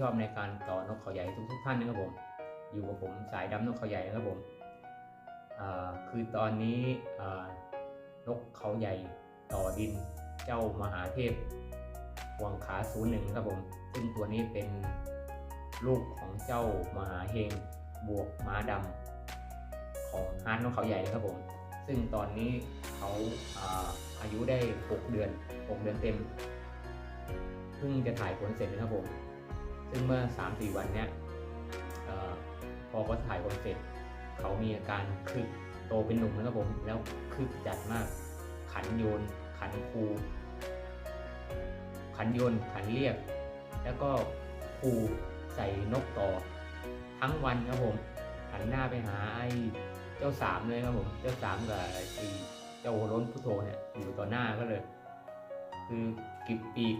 ชอบในการต่อนกเขาใหญ่ทุกๆท่านนะครับผม อยู่กับผมสายดำนกเขาใหญ่นะครับผมคือตอนนี้นกเขาใหญ่ต่อดินเจ้ามหาเทพวังขาศูนย์หนึ่งครับผม ซึ่งตัวนี้เป็นลูกของเจ้ามหาเฮงบวกม้าดำของฮาร์ดนกเขาใหญ่นะครับผม ซึ่งตอนนี้เขาอาอายุได้ 6 เดือน 6 เดือนเต็ม เพิ่งจะถ่ายผลเสร็จนะครับผม ซึ่งเมื่อ 3-4 วันเนี้ยพอเขาถ่ายผลเสร็จเขามีอาการคึกโตเป็นหนุ่มนะครับผมแล้วคึกจัดมาก ขันโยน ขันคูขันโยน ขันเรียก แล้วก็คูใส่นกต่อ ทั้งวันครับผมหันหน้าไปหาไอ้เจ้าสามเลยครับผมเจ้าสามกับไอ้เจ้าโหร้นพุทโธเนี่ยอยู่ต่อหน้าก็เลย คือกิบปีก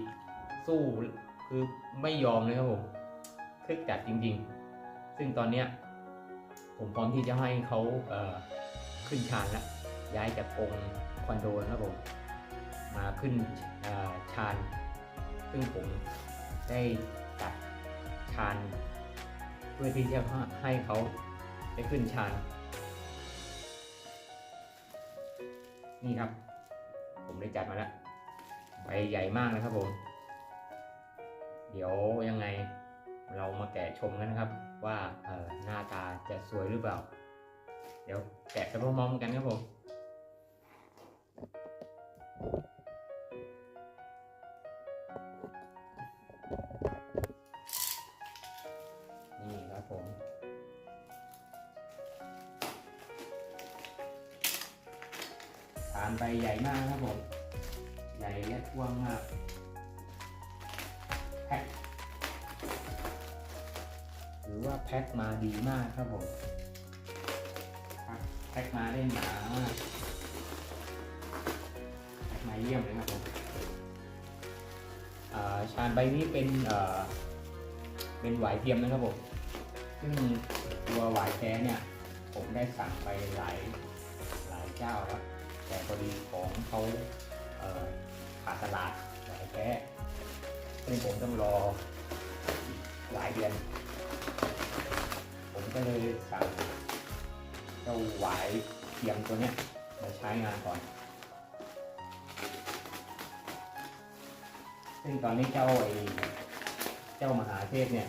สู้ คือไม่ยอมเลยครับผมคึกจัดจริง ๆ ซึ่งตอนเนี้ยผมพร้อมที่จะให้เขาเขึ้นชานแล้วย้ายจากองค์คอนโดนะครับผมมาขึ้นชาน ซึ่งผมได้ตัดชานเพื่อที่จะให้เขาได้ขึ้นชานนี่ครับ ผมได้จัดมาแล้วใบใหญ่มากนะครับผม เดี๋ยวยังไงเรามาแกะชมกันนะครับ ว่าเออหน้าตาจะสวยหรือเปล่า เดี๋ยวแกะไปพร้อมๆกันครับผมนี่ครับผมฐานใบใหญ่มากครับผม ใหญ่และกว้างมาก ถือว่าแพ็คมาดีมากครับผมแพ็คมาได้หนามากแพ็คมาเยี่ยมเลยครับผมอ่าชานใบนี้เป็นเอ่อเป็นหวายเทียมนะครับผมซึ่งตัวหวายแท้เนี่ย ผมได้สั่งไปหลายหลายเจ้าแล้วแต่พอดีของเขาขาดตลาดหลายแท้ซึ่งผมต้องรอหลายเดือน ก็เลยสั่งเจ้าหวายเทียมตัวเนี้ยมาใช้งานก่อน ซึ่งตอนนี้เจ้าไอ้เจ้ามหาเทพเนี่ย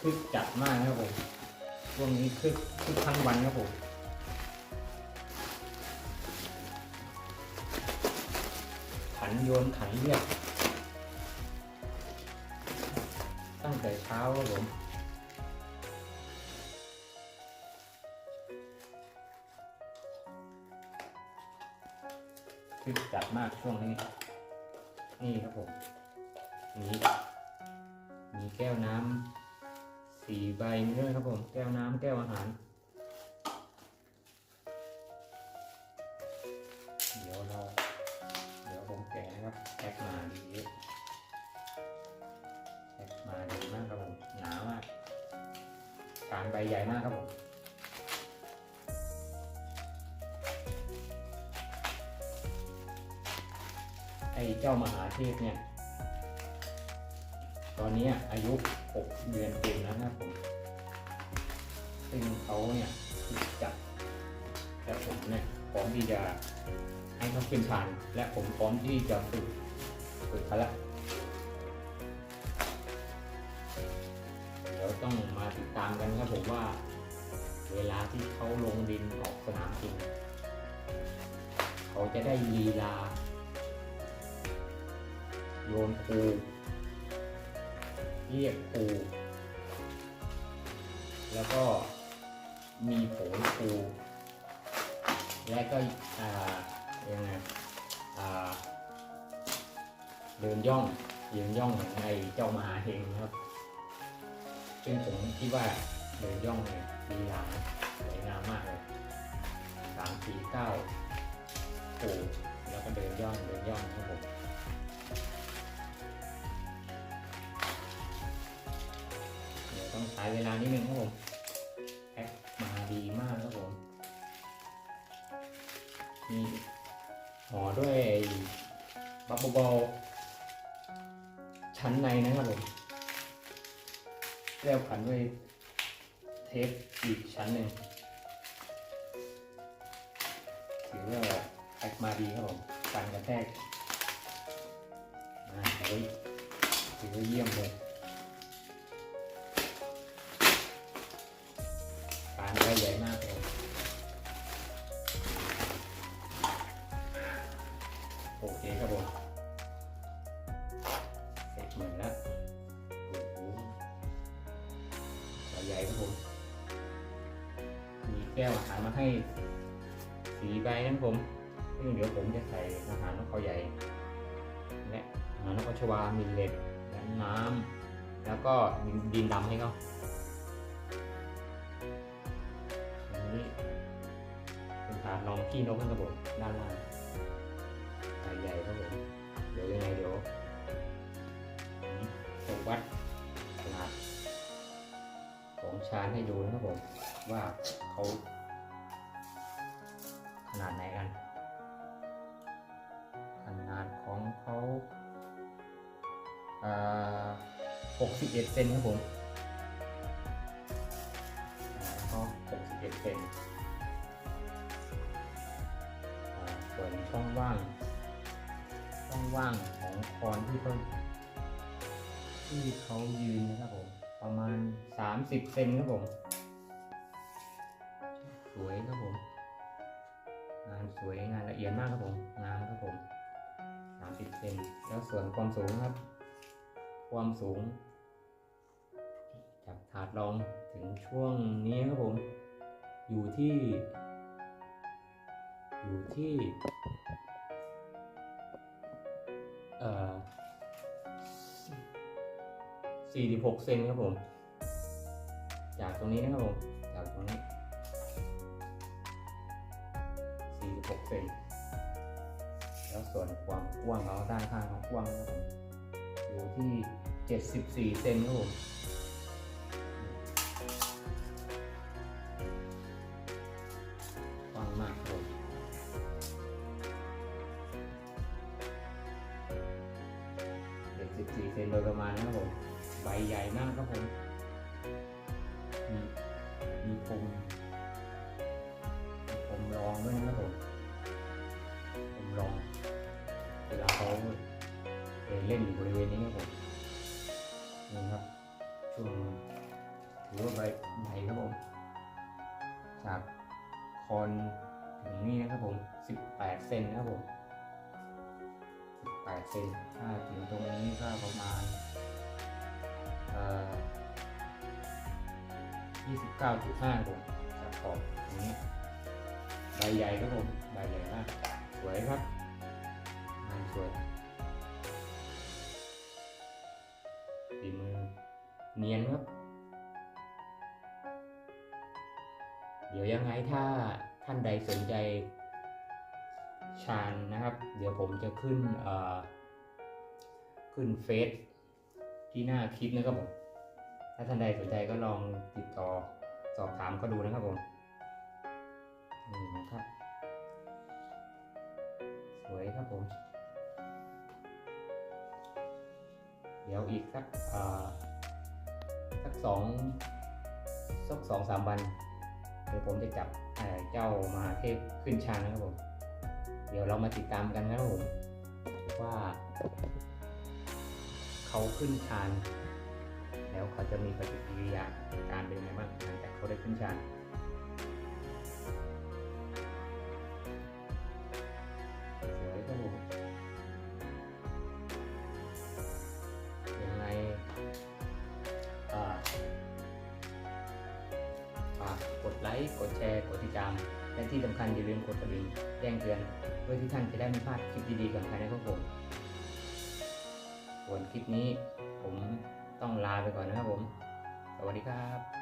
คึกจัดมากนะครับผมช่วงนี้คึกคึกทั้งวันครับผมขันโยนขันเรียกตั้งแต่เช้าครับผม คึกจัดมากช่วงนี้ นี่ครับผมมีมีแก้วน้ำสี่ใบนี้ด้วยครับผม แก้วน้ำแก้วอาหาร เดี๋ยวเรา เดี๋ยวผมแกะนะครับแพ็คมาดีแพ็คมาดีมากครับผม หนามาก การใบใหญ่มากครับผม เจ้ามหาเทพเนี่ย ตอนนี้อายุ 6 เดือนเต็มแล้วนะครับผมซึ่งเขาเนี่ยจัดแต่ผมเนี่ยพร้อมที่จะให้เขาเป็นชานและผมพร้อมที่จะฝึกฝึกเขาละเดี๋ยวต้องมาติดตามกันครับผมว่า เวลาที่เขาลงดินออกสนามจริง เขาจะได้ลีลา โยนครูเรียกครูแล้วก็มีโผลครูและก็อ่ายังไงอ่าเดินย่องเดินย่องเหมือนในเจ้ามหาเฮงครับ ซึ่งผมคิดว่าเดินย่องเนี่ยดีงามสวยงามมากเลยสามสี่เก้าโผแล้วก็เดินย่องเดินย่องนะครับผม ต้องใช้เวลานิดนึงครับผมแพ็คมาดีมากครับผมมีห่อด้วยบับเบิลบอลชั้นในนะครับผมแล้วพันด้วยเทปอีกชั้นหนึ่งถือว่าแพ็กมาดีครับผมการกระแทกอ่าโอ้ยถือว่าเยี่ยมเลยารไว้ใหญ่มากเลยโอเคครับผมเสร็จเหมือนแล้วโอ้โหใหญ่ครับผม มีแก้วอาหารมาให้สีใบนั้นผม ซึ่งเดี๋ยวผมจะใส่อาหารนกเขาใหญ่ และอาหารนกกระชวามิลเลตและน้ำแล้วก็ดินดำให้เขา ขี้นกนะครับผมด้านล่างใบใหญ่ครับผมเดี๋ยวยังไงเดี๋ยวผมวัดขนาดของชานให้ดูนะครับผมว่าเขาขนาดไหนกัน ขนาดของเขา61เซนครับผมขนาดของเขา61เซน ช่องว่างช่องว่างของคอนที่เขาที่เขายืนนะครับผม ประมาณ 30 เซนครับผม สวยครับผม งานสวยงานละเอียดมากครับผมงามครับผม 30 เซนแล้วส่วนความสูงครับ ความสูง จากถาดรองถึงช่วงนี้ครับผม อยู่ที่ อยู่ที่ 46 เซนครับผม จากตรงนี้นะครับผม จากตรงนี้ 46 เซน แล้วส่วนความกว้างเขาด้านข้างเขากว้างครับผม อยู่ที่ 74 เซนครับผม สี่เซนโดยประมาณนะครับผมใบใหญ่มากครับผมมีมีคมมี เซนถ้าถึงตรงนี้ก็ประมาณ29.5ผมจากขอบตรงนี้ใบใหญ่ครับผมใบใหญ่มากสวยครับงานสวยฝีมือเนียนครับ เดี๋ยวยังไงถ้าท่านใดสนใจชาญนะครับ เดี๋ยวผมจะขึ้นเอ่อ ขึ้นเฟซที่หน้าคลิปนะครับผม ถ้าท่านใดสนใจก็ลองติดต่อสอบถามก็ดูนะครับผมนี่นะครับ สวยครับผม เดี๋ยวอีกสักสักสองสักสองสามวัน เดี๋ยวผมจะจับเอ่อเจ้ามาเทพขึ้นชานนะครับผม เดี๋ยวเรามาติดตามกันนะครับผมว่า เขาขึ้นชานแล้วเขาจะมีปฏิกิริยาการเป็นยังไงบ้างหลังจากเขาได้ขึ้นชานสวยครับผมยังไงอ่าฝากกดไลค์กดแชร์กดติดตาม และที่สำคัญอย่าลืมกดกระดิ่งแจ้งเตือนเพื่อที่ท่านจะได้ไม่พลาดคลิปดีๆก่อนใครนะครับผม ส่วนคลิปนี้ผมต้องลาไปก่อนนะครับผม สวัสดีครับ